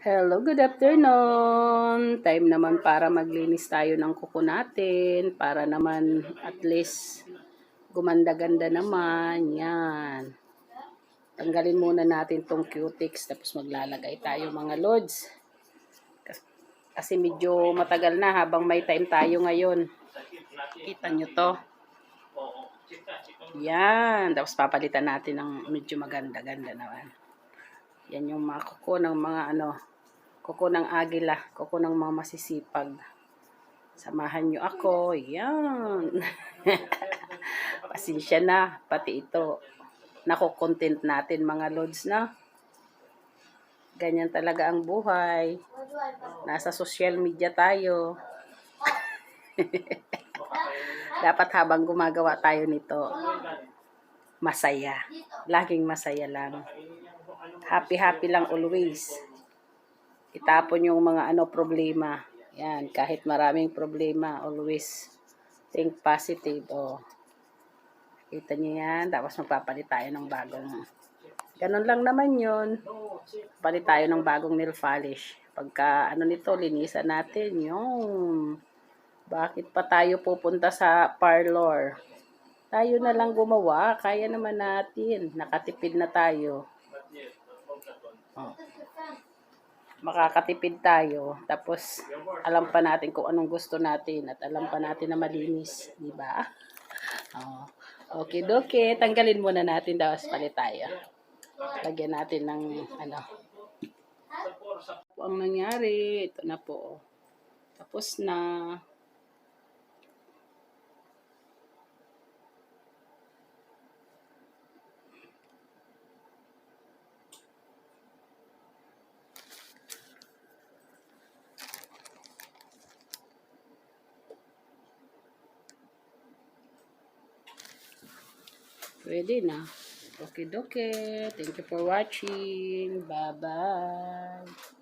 Hello, good afternoon. Time naman para maglinis tayo ng kuko natin para naman at least gumanda-ganda naman. Yan. Tanggalin muna natin tong cutics tapos maglalagay tayo mga. Kas- Kasi medyo matagal na habang may time tayo ngayon. Kita nyo to. Yan. Tapos papalitan natin ng medyo maganda-ganda naman. Yan yung mga kuko ng mga ano, kuko ng agila, kuko ng mga masisipag. Samahan nyo ako. Yan. Pasensya na. Pati ito. Nako-content natin mga lods na. Ganyan talaga ang buhay. Nasa social media tayo. Dapat habang gumagawa tayo nito, masaya. Laging masaya lang. Happy-happy lang always. Itapon yung mga ano problema. Yan, kahit maraming problema, always think positive. Oh. Kita niyo yan. Tapos magpapalit tayo ng bagong. Ganun lang naman yun. Palit tayo ng bagong nail polish. Pagka ano nito, linisan natin. Yung bakit pa tayo pupunta sa parlor? Tayo na lang gumawa. Kaya naman natin. Nakatipid na tayo. Oh. Makakatipid tayo. Tapos, alam pa natin kung anong gusto natin. At alam pa natin na malinis. Di ba? Oh. Okay, doke. Tanggalin muna natin. Tapos palit tayo. Lagyan natin ng ano. Ang nangyari. Ito na po. Tapos na. Pwede na. Okay, doke. Thank you for watching. Bye-bye.